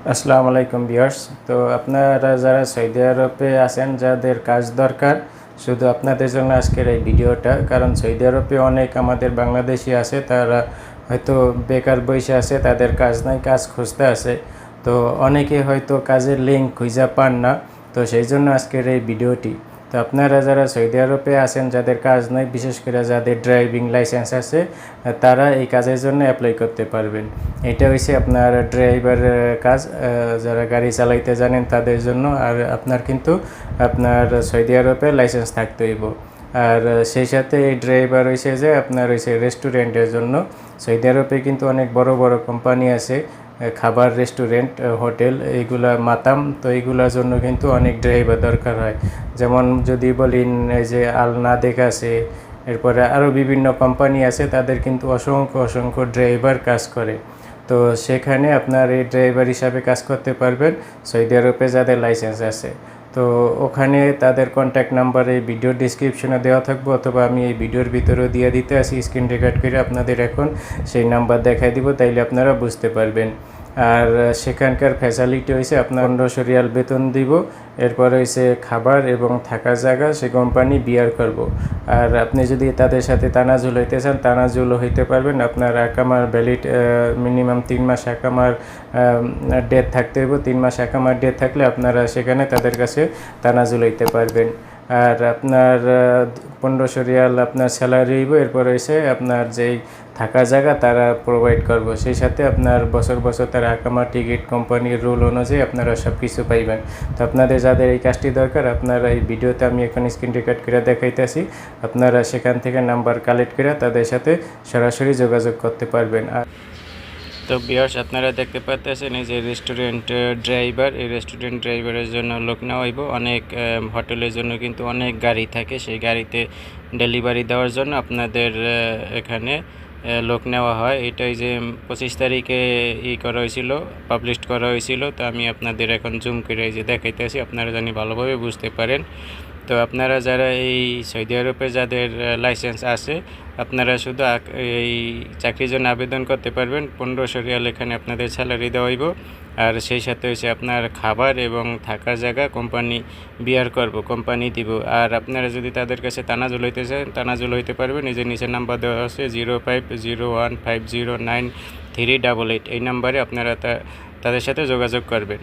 আসসালামু আলাইকুম বিয়ার্স তো আপনারা যারা সৌদি আরবে আছেন, যাদের কাজ দরকার, শুধু আপনাদের জন্য আজকের এই ভিডিওটা, কারণ সৌদি আরবে অনেক আমাদের বাংলাদেশি আছে, তারা হয়তো বেকার বসে আছে, তাদের কাজ নাই, কাজ খুঁজতে আছে। তো অনেকে হয়তো কাজের লিঙ্ক খুঁজে পান না। তো সেই জন্য আজকের এই ভিডিওটি। তো আপনারা যারা সৌদি আরবে আছেন, যাদের কাজ নাই, বিশেষ করে যাদের ড্রাইভিং লাইসেন্স আছে, তারা এই কাজের জন্য অ্যাপ্লাই করতে পারবেন। এটা হচ্ছে আপনার ড্রাইভার কাজ যারা গাড়ি চালাইতে জানেন তাদের জন্য, আর আপনার কিন্তু আপনার সৌদি আরবে লাইসেন্স থাকতে হইব। আর সেই সাথে এই ড্রাইভার হয়েছে যে, আপনার হয়েছে রেস্টুরেন্টের জন্য। সৌদি আরবে কিন্তু অনেক বড় বড় কোম্পানি আছে খাবার রেস্টুরেন্ট হোটেল এইগুলা মাতাম। তো এইগুলোর জন্য কিন্তু অনেক ড্রাইভার দরকার হয়। যেমন যদি বলেন, এই যে আলনাদেক আছে, এরপরে আরও বিভিন্ন কোম্পানি আছে, তাদের কিন্তু অসংখ্য অসংখ্য ড্রাইভার কাজ করে। তো সেখানে আপনার এই ড্রাইভার হিসাবে কাজ করতে পারবেন। সৌদি আরবে যাদের লাইসেন্স আছে। তো ওখানে তাদের কন্ট্যাক্ট নাম্বার এই ভিডিওর ডিসক্রিপশনে দেওয়া থাকব, অথবা আমি এই ভিডিওর ভিতরেও দিয়ে দিতে আসি স্ক্রিন রেকর্ড করে আপনাদের এখন। সেই নাম্বার দেখাই দিব, তাইলে আপনারা বুঝতে পারবেন। আর সেখানকার ফ্যাসিলিটি হয়েছে আপনার পনেরোশো রিয়াল বেতন দিব, এরপর হয়েছে খাবার এবং থাকার জায়গা, সে কোম্পানি বিয়ার করব। আর আপনি যদি তাদের সাথে তানাজুল হইতে চান তানাজুলও হইতে পারবেন, আপনার একামার ভ্যালিড মিনিমাম তিন মাস একামার ডেট থাকতে হইব। তিন মাস একামার ডেট থাকলে আপনারা সেখানে তাদের কাছে তানাজুল হইতে পারবেন। আর আপনার পনেরোশো রিয়াল আপনার স্যালারি হইব, এরপর হয়েছে আপনার যেই থাকার জায়গা তারা প্রোভাইড করব। সেই সাথে আপনার বছর বছর তারা আকামা টিকিট কোম্পানির রুল অনুযায়ী আপনারা সব কিছু পাইবেন। তো আপনাদের যাদের এই কাজটি দরকার, আপনারা এই ভিডিওতে আমি এখন স্ক্রিন রেকর্ড করে দেখাইতেছি। আপনারা সেখান থেকে নাম্বার কালেক্ট করে তাদের সাথে সরাসরি যোগাযোগ করতে পারবেন। আর তো বিয়ার্স আপনারা দেখতে পাচ্ছেন এই যে রেস্টুরেন্ট ড্রাইভার এই রেস্টুরেন্ট ড্রাইভারের জন্য লোক নেওয়া হইব। অনেক হোটেলের জন্য কিন্তু অনেক গাড়ি থাকে। সেই গাড়িতে ডেলিভারি দেওয়ার জন্য আপনাদের এখানে লোক নেওয়া হয়। এটাই যে পঁচিশ তারিখে ই করা হয়েছিল পাবলিশ করা হয়েছিল। তো আমি আপনাদের এখন জুম করে যে দেখাইতেছি। আপনারা জানি ভালোভাবে বুঝতে পারেন। তো আপনারা যারা এই সৌদি আরবে যাদের লাইসেন্স আছে, আপনারা শুধু এই চাকরির জন্য আবেদন করতে পারবেন। পনেরোশো রিয়াল এখানে আপনাদের স্যালারি দেওয়া হইব। আর সেই সাথে হচ্ছে আপনার খাবার এবং থাকার জায়গা কোম্পানি বিয়ার করব কোম্পানি দিব। আর আপনারা যদি তাদের কাছে তানাজুল হইতে চান, তানাজুল হইতে পারবেন। এই যে নিচে নাম্বার দেওয়া আছে zero five zero one five zero nine three double eight এই নাম্বারে আপনারা তাদের সাথে যোগাযোগ করবেন।